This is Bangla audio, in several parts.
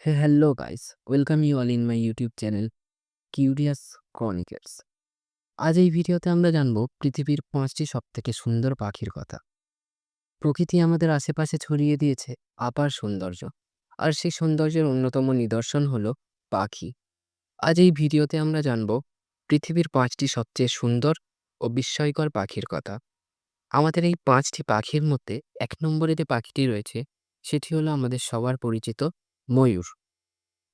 Hey, hello guys. Welcome you all in my YouTube channel Curious Chronicles. আজ এই ভিডিওতে আমরা জানব পৃথিবীর পাঁচটি সবথেকে সুন্দর পাখির কথা প্রকৃতি আমাদের আশেপাশে ছড়িয়ে দিয়েছে আপার সৌন্দর্য আর সেই সৌন্দর্যের অন্যতম নিদর্শন হলো পাখি আজ এই ভিডিওতে আমরা জানব পৃথিবীর পাঁচটি সবচেয়ে সুন্দর ও বিস্ময়কর পাখির কথা আমাদের এই পাঁচটি পাখির মধ্যে এক নম্বরে যে পাখিটি রয়েছে সেটি হলো আমাদের সবার পরিচিত ময়ূর।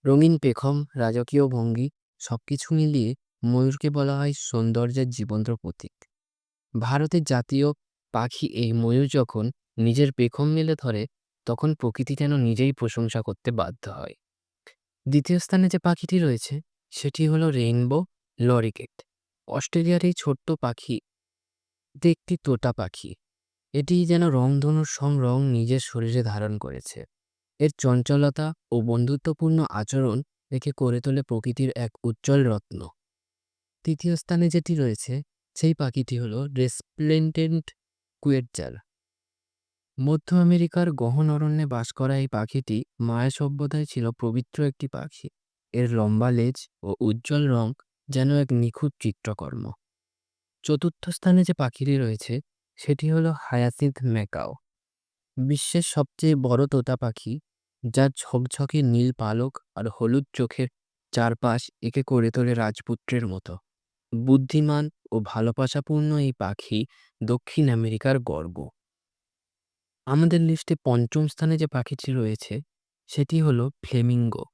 রঙিন পেখম, রাজকীয় ভঙ্গি সবকিছু মিলিয়ে ময়ূরকে বলা হয় সৌন্দর্যের জীবন্ত প্রতীক। ভারতের জাতীয় পাখি এই ময়ূর যখন নিজের পেখম মেলে ধরে, তখন প্রকৃতি যেন নিজেই প্রশংসা করতে বাধ্য হয়। দ্বিতীয় স্থানে যে পাখিটি রয়েছে, সেটি হলো রেইনবো লরিকেট। অস্ট্রেলিয়ার এই ছোট্ট পাখি একটি তোতা পাখি। এটি যেন রংধনুর সং রং নিজের শরীরে ধারণ করেছে। এর চঞ্চলতা ও বন্ধুত্বপূর্ণ আচরণ একে করে তোলে প্রকৃতির এক উজ্জ্বল রত্ন। তৃতীয় স্থানে যেটি রয়েছে, সেই পাখিটি হলো রেসপ্লেন্টেন্ট কুয়েটজার। মধ্য আমেরিকার গহন অরণ্যে বাস করা এই পাখিটি মায়া সভ্যতায় ছিল পবিত্র একটি পাখি। এর লম্বা লেজ ও উজ্জ্বল রং যেন এক নিখুঁত চিত্রকর্ম। চতুর্থ স্থানে যে পাখিটি রয়েছে, সেটি হলো হায়াসিন্থ ম্যাকাও। বিশ্বের সবচেয়ে বড় তোতা পাখি, যার ঝকঝকে নীল পালক আর হলুদ চোখের চারপাশ একে করে তোলে রাজপুত্রের মতো। বুদ্ধিমান ও ভালোবাসাপূর্ণ এই পাখি দক্ষিণ আমেরিকার গর্ব। আমাদের লিস্টে পঞ্চম স্থানে যে পাখিটি রয়েছে, সেটি হলো ফ্লেমিঙ্গো।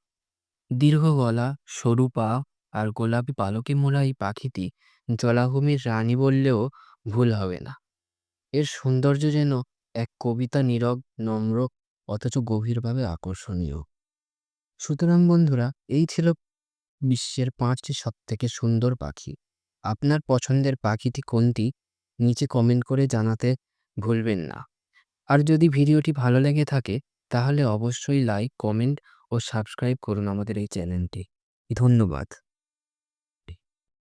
দীর্ঘ গলা, সরু পা আর গোলাপি পালকে মোড়া এই পাখিটি জলাভূমির রানী বললেও ভুল হবে না। এর সৌন্দর্য যেন এক কবিতা নীরব নম্র, অথচ গভীরভাবে আকর্ষণীয়। সুতরাং বন্ধুরা, এই ছিল বিশ্বের পাঁচটি সবথেকে সুন্দর পাখি। আপনার পছন্দের পাখিটি কোনটি? নিচে কমেন্ট করে জানাতে ভুলবেন না। আর যদি ভিডিওটি ভালো লেগে থাকে, তাহলে অবশ্যই লাইক কমেন্ট ও সাবস্ক্রাইব করুন আমাদের এই চ্যানেলটি। ধন্যবাদ।